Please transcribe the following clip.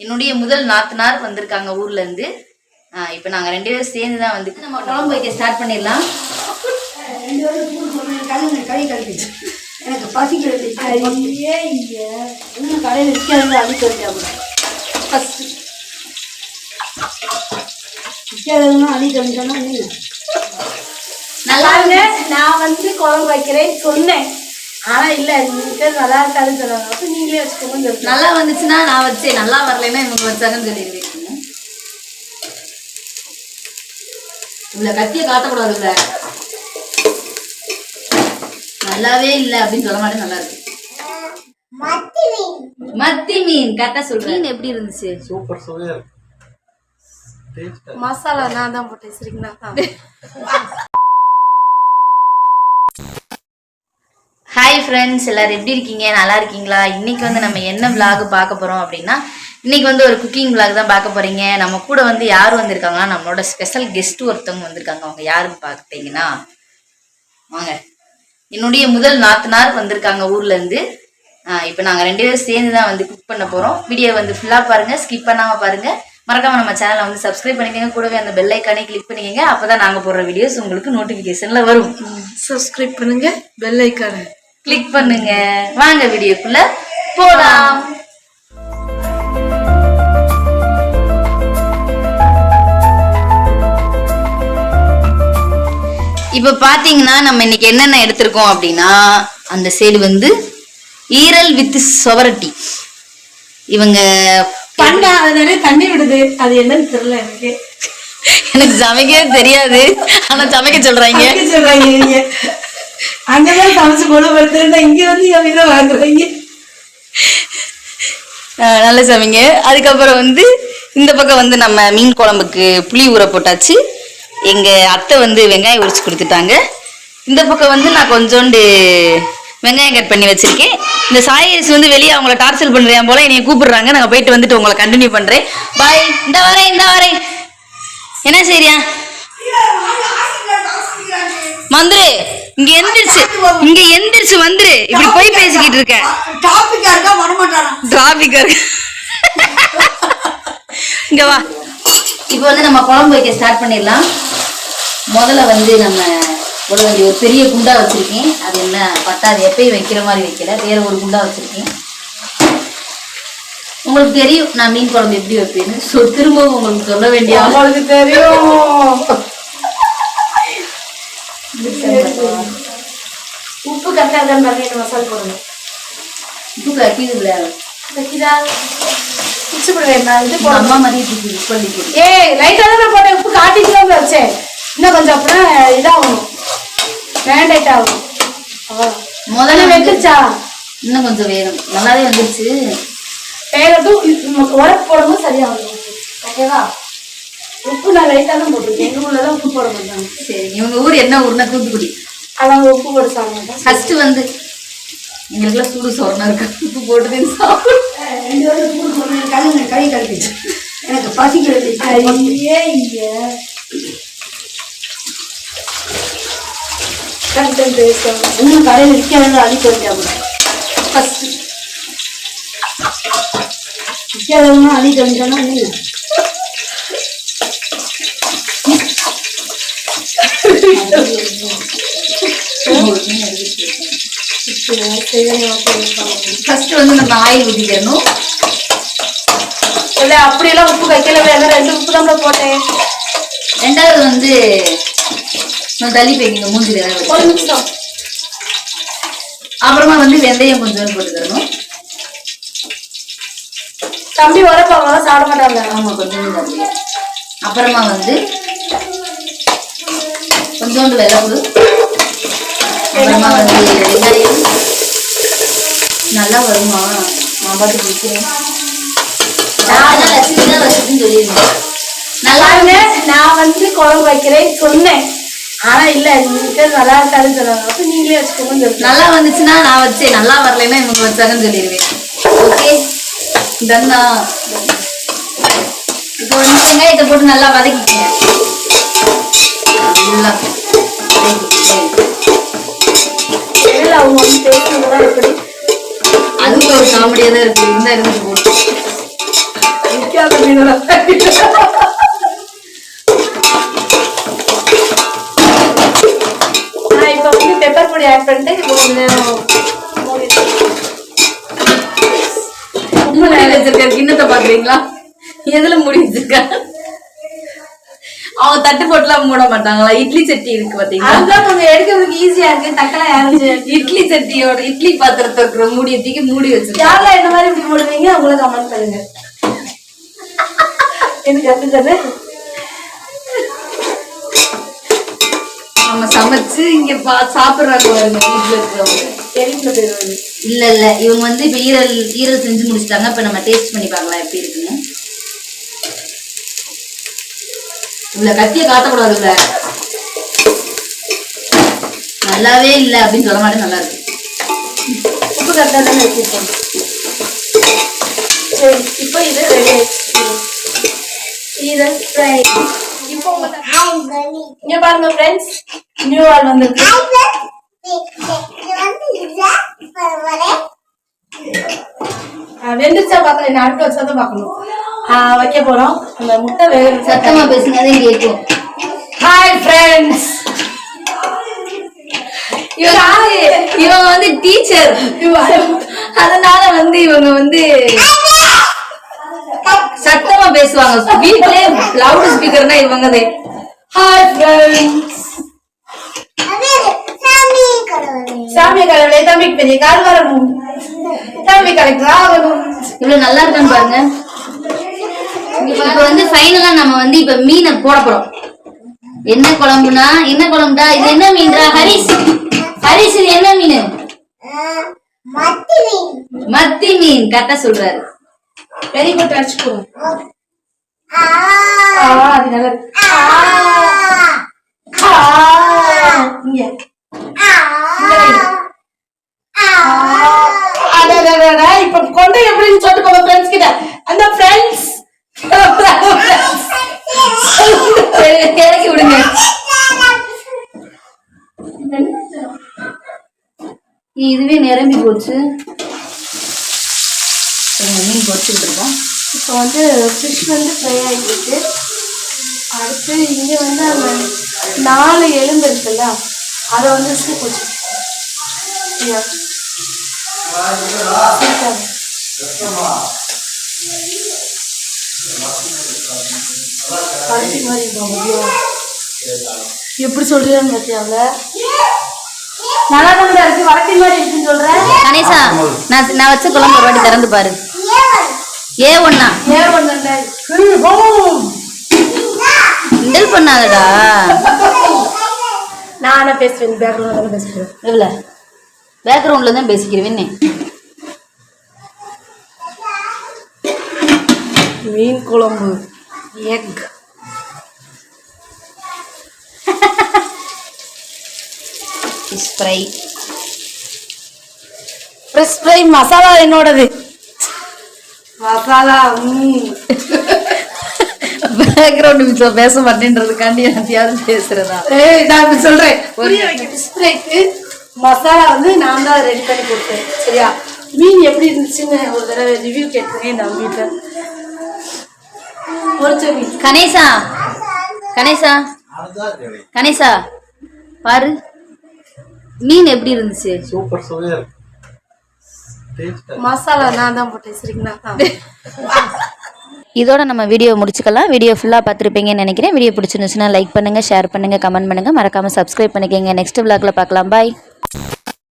என்னுடைய முதல் நாத்தனார் வந்திருக்காங்க ஊர்ல இருந்து. நாங்கள் இப்ப நாங்க ரெண்டு பேரும் சேர்ந்து தான் வந்து நம்ம குழம்பு வைக்க ஸ்டார்ட் பண்ணிடலாம். எனக்கு பசிக்கிறது கடையில் விற்காதவங்க அடிக்க வைக்காம ஃபஸ்ட்டு விற்காதவங்க நல்லா பாருங்க நான் வந்து குழம்பு வைக்கிறேன். சொன்னேன். ஆனா இல்ல நீங்க நல்லா இருக்காதுன்னு சொன்னாங்க அப்ப நீங்களே வச்சுக்கோங்கன்னு சொல்லிட்டு நல்லா வந்துச்சுன்னா நான் வச்சேன். நல்லா வரலைன்னா இவங்க வச்சாங்கன்னு சொல்லிடுவேன் இவ்வளோ கத்தியை காட்டக்கூடாது இல்ல நல்லாவே இல்லை அப்படின்னு சொல்ல மாட்டேன் நல்லா இருக்கு. மத்தி மீன். கரெக்டா சொல்றேன். மீன் எப்படி இருந்துச்சு? சூப்பர் சுவையா இருக்கு. டேஸ்டா மசாலா நான் தான் போட்டேன் சரிங்களா ஹாய் ஃப்ரெண்ட்ஸ் எல்லாரும் எப்படி இருக்கீங்க? நல்லா இருக்கீங்களா? இன்னைக்கு வந்து நம்ம என்ன விலாக் பார்க்க போறோம் அப்படின்னா இன்னைக்கு வந்து ஒரு குக்கிங் விலாக் தான் பார்க்க போறீங்க. நம்ம கூட வந்து யார் வந்திருக்காங்கன்னா நம்மளோட ஸ்பெஷல் கெஸ்ட் ஒருத்தவங்க வந்திருக்காங்க. அவங்க யாருன்னு பார்த்தீங்கன்னா வாங்க. என்னுடைய முதல் நாத்தனார் வந்திருக்காங்க ஊர்ல இருந்து. இப்போ நாங்கள் ரெண்டு பேரும் சேர்ந்து தான் வந்து குக் பண்ண போறோம். வீடியோ வந்து ஃபுல்லாக பாருங்க. ஸ்கிப் பண்ணாம பாருங்க. மறக்காம நம்ம சேனலை வந்து சப்ஸ்கிரைப் பண்ணிக்கங்க. கூடவே அந்த பெல் ஐக்கானே கிளிக் அப்போ தான் நாங்கள் போடுற வீடியோஸ் உங்களுக்கு நோட்டிஃபிகேஷனில் வரும். சப்ஸ்கிரைப் பண்ணுங்க. பெல் ஐக்கான கிளிக் பண்ணுங்க. வாங்க வீடியோக்குள்ள போலாம். இப்ப பாத்தீங்கன்னா நம்ம இன்னைக்கு என்னென்ன எடுத்திருக்கோம் அப்படின்னா அந்த சைடு வந்து ஈரல் வித் சொவரட்டி. இவங்க பண்ணா அது நிறைய தண்ணி விடுது. அது என்னன்னு தெரியல எனக்கு. எனக்கு சமைக்கவே தெரியாது. ஆனா சமைக்க சொல்றாங்க. சொல்றாங்க அங்கதான் சமைச்சு குணப்படுத்துறா இங்க வந்து என் இதை வாங்குறீங்க? நல்ல சமைங்க. அதுக்கப்புறம் வந்து இந்த பக்கம் வந்து நம்ம மீன் குழம்புக்கு புளி ஊற போட்டாச்சு. எங்க அத்தை வந்து வெங்காயம் உரிச்சு கொடுத்துட்டாங்க. இந்த பக்கம் வந்து நான் கொஞ்சோண்டு வெங்காயம் கட் பண்ணி வச்சிருக்கேன். இந்த சாயரிசி வந்து வெளியே அவங்கள டார்ச்சல் பண்றேன் போல என்னைய கூப்பிடுறாங்க. நாங்க போயிட்டு வந்துட்டு உங்களை கண்டினியூ பண்றேன். பாய் இந்த வரேன் இந்த வரேன். என்ன சரியா மந்துரு இங்க எந்திரிச்சு இங்க எந்திரிச்சு வந்துரு இப்படி போய் பேசிக்கிட்டு இருக்க. டாபிக்கா இருக்கா வரமாட்டானா டிராபிக் இருக்கு இங்க வா. இப்போ வந்து நம்ம குழம்பு வைக்க ஸ்டார்ட் பண்ணிடலாம். முதல்ல வந்து நம்ம ஒரு வேண்டிய ஒரு பெரிய குண்டா வச்சிருக்கேன். அது என்ன பத்தாது எப்பயும் வைக்கிற மாதிரி வைக்கல. வேற ஒரு குண்டா வச்சிருக்கேன். உங்களுக்கு தெரியும் நான் மீன் குழம்பு எப்படி வைப்பேன்னு. ஸோ திரும்பவும் உங்களுக்கு சொல்ல வேண்டிய அவ- அவளுக்கு தெரியும். உப்பு கரெக்டா இருக்கான்னு பாருங்க இந்த மசாலா போடணும். உப்பு கக்கிது விளையாடு வைக்கிறா பிச்சு போடுவேன் நான் இது போடணும் அம்மா மாதிரி உப்பு பண்ணிக்கு ஏய் தான் போட்டேன். உப்பு காட்டிட்டு வச்சேன் இன்னும் கொஞ்சம் அப்புறம் இதாகணும் வேண்டைட் ஆகும். முதல்ல வந்து வெந்துருச்சா? இன்னும் கொஞ்சம் வேணும். நல்லாவே வந்துருச்சு. வேகட்டும். நமக்கு உரப்பு போடும்போது சரியாகும். ஓகேவா? உப்பு நான் லைட்டாக தான் போட்டிருக்கேன். எங்கள் ஊரில் தான் உப்பு போட மாட்டாங்க. சரி இவங்க ஊர் என்ன ஊர்னா தூத்துக்குடி? அவங்க உப்பு போட சாப்பிட ஃபர்ஸ்ட் வந்து எங்களுக்குலாம் சூடு சொரணம் இருக்கு? உப்பு போட்டு ரெண்டு பேரும் ஸ்கூல் போகணும் கழுவு கை கழுவிச்சு எனக்கு பசிக்கிறது ஐயே ஐயா. இன்னும் கடையில் விற்காதவங்க அடிக்க வைக்காம ஃபஸ்ட்டு விற்காதவங்க அடிக்க வைக்கணும் நீ ஃபர்ஸ்ட் வந்து நம்ம ஆயில் ஊற்றிக்கணும் இல்லை அப்படியெல்லாம் உப்பு வைக்கல வேணும் ரெண்டு உப்பு தான் போட்டேன்? ரெண்டாவது வந்து கொஞ்சம் தள்ளி போய்க்கிங்க மூஞ்சில. ஒரு நிமிஷம். அப்புறமா வந்து வெந்தயம் கொஞ்சம் போட்டுக்கணும். தம்பி உரப்பாங்க சாப்பிட மாட்டாங்க கொஞ்சம் அப்புறமா வந்து கொஞ்சோண்டு வெள்ளப்பூடு அப்புறமா வந்து வெங்காயம் நல்லா வருமா? நான் பாட்டு குடிக்கிறேன். நான் லட்சுமி தான் சொல்லியிருந்தேன் நல்லா பாருங்க நான் வந்து குழம்பு வைக்கிறேன் சொன்னேன். ஆனா இல்ல நீங்க நல்லா இருக்காதுன்னு சொன்னாங்க. அப்ப நீங்களே வச்சுக்கோங்கன்னு சொல்லிட்டு நல்லா வந்துச்சுன்னா நான் வச்சேன். நல்லா வரலைன்னா இவங்க வச்சாங்கன்னு சொல்லிடுவேன். ஓகே. தன்னா இப்போ வந்து வெங்காயத்தை போட்டு நல்லா வதக்கிக்கங்க. நல்லா. அவங்க வந்து பேசுனதுதான் எப்படி? காமெடியா தான் இருக்கு. இருந்தா நான் இப்போ வந்து பெப்பர் பொடி ஆட் பண்ணிட்டு இப்போ கொஞ்ச நேரம் மூடி மூடி வச்சிருக்க கிண்ணத்தை பாக்குறீங்களா எதுல மூடி வச்சிருக்க அவங்க தட்டு போட்டுலாம் மூட மாட்டாங்களா? இட்லி சட்டி இருக்கு பாத்தீங்களா? கொஞ்சம் எடுக்கிறதுக்கு ஈஸியா இருக்கு. தக்கெல்லாம் யாரும் இட்லி சட்டியோட இட்லி பாத்திரத்தை இருக்கிற மூடியை தூக்கி மூடி வச்சிருக்காங்க யாரெல்லாம் என்ன மாதிரி இப்படி போடுவீங்க அவங்கள கமெண்ட் பண்ணுங்க. எனக்கு அப்படித்தானே நம்ம சமைச்சு இங்க பா சாப்பிடுறாங்க வீட்டுல இருக்கிறவங்க. இல்ல இல்ல. இவங்க வந்து இப்ப ஈரல் ஈரல் செஞ்சு முடிச்சிட்டாங்க. இப்ப நம்ம டேஸ்ட் பண்ணி பார்க்கலாம் எப்படி இருக்குன்னு. இவ்வளவு கத்தியை காட்டக்கூடாது இல்ல நல்லாவே இல்ல அப்படின்னு சொல்ல மாட்டேன் நல்லா இருக்கு. உப்பு கரெக்டாக தானே வச்சிருக்கோம் சரி இப்போ இது ரெடி ஆயிடுச்சு. இது ஃப்ரை இப்போ உங்க இங்க பாருங்க ஃப்ரெண்ட்ஸ் நியூ ஆல் வந்திருக்கு. வெந்துச்சா வெந்துருச்சா பார்க்கல என்ன அடுப்பு வச்சா தான் பார்க்கணும். வைக்க போறோம். அந்த முட்டை வேக சத்தமா பேசுங்க அதே கேட்கும் ஹாய் ஃப்ரெண்ட்ஸ் இவங்க வந்து இவங்க வந்து டீச்சர் அதனால வந்து இவங்க வந்து சத்தமா பேசுவாங்க. வீட்லயே லவுட் ஸ்பீக்கர்னா இவங்கதே. ஹாய் ஃப்ரெண்ட்ஸ் சாமி கடவுளே. தம்பிக்கு பெரிய கால் வரணும். தம்பி கலெக்டர் ஆகணும் இவ்வளவு நல்லா இருக்கான்னு பாருங்க. இப்ப வந்து ஃபைனலா நம்ம வந்து இப்ப மீனை போட போறோம். என்ன குழம்புனா என்ன குழம்புடா? இது என்ன மீன்டா ஹரிஸ்? ஹரிஸ் இது என்ன மீன்? மத்தி மீன். கரெக்டா சொல்றாரு. வெரி குட் அடிச்சுக்கோங்க ஆ, அது நல்லா இருக்கு. ஆ, இங்க. இங்க வை. அடடடடா, இப்ப கொண்டு எப்படின்னு சொல்லிட்டு போங்க ஃப்ரெண்ட்ஸ் கிட்ட? அந்த ஃப்ரெண்ட்ஸ் இதுவே நிரம்பி போச்சு. மீன் பொரிச்சுக்கிட்டு இருக்கோம். இப்போ வந்து ஃபிஷ் வந்து ஃப்ரை ஆகிட்டு அடுத்து இங்கே வந்து அந்த நாலு எலும்பு இருக்குல்ல அதை வந்து சூப் வச்சு பருத்தி மாதிரி இருக்கோம் அப்படியே. எப்படி சொல்றீங்கன்னு பார்த்தியாங்க நல்லா தான் இருக்கு வடக்கி மாதிரி இருக்குன்னு சொல்றேன் கணேசா நான் நான் வச்ச குழம்பு ஒரு வாட்டி திறந்து பாரு. ஏ ஒண்ணா? ஏன் ஒண்ணு கிண்டல் பண்ணாதடா. நானே பேசுவேன் பேக்ரவுண்ட்ல பேசுறேன் இல்ல பேக்ரவுண்ட்ல தான் பேசிக்கிறேன் மீன் குழம்பு egg fish fry fresh fry masala என்னோடது. மசாலா பேக்ரவுண்ட் மிச்சம் பேச மாட்டேன்றதுக்காண்டி யாரும் பேசுறதா? ஏய் நான் சொல்றேன். வைக்க ஃபிஷ் ஃப்ரைக்கு மசாலா வந்து நான் தான் ரெடி பண்ணி கொடுத்தேன். சரியா? மீன் எப்படி இருந்துச்சுன்னு ஒரு தடவை ரிவ்யூ கேட்டுருங்க இந்த வீட்டில் பொரிச்ச மீன். கணேசா கணேசா கணேசா பாரு. மீன் எப்படி இருந்துச்சு? சூப்பர் சுவையா மசாலா நான் தான் போட்டேன் சரிங்களா இதோட நம்ம வீடியோ முடிச்சுக்கலாம். வீடியோ ஃபுல்லாக பார்த்துருப்பீங்கன்னு நினைக்கிறேன். வீடியோ பிடிச்சிருந்துச்சுன்னா லைக் பண்ணுங்கள் ஷேர் பண்ணுங்கள் கமெண்ட் பண்ணுங்கள் மறக்காமல் சப்ஸ்கிரைப் பண்ணிக்கோங்க. நெக்ஸ்ட் vlogல பார்க்கலாம். பாய்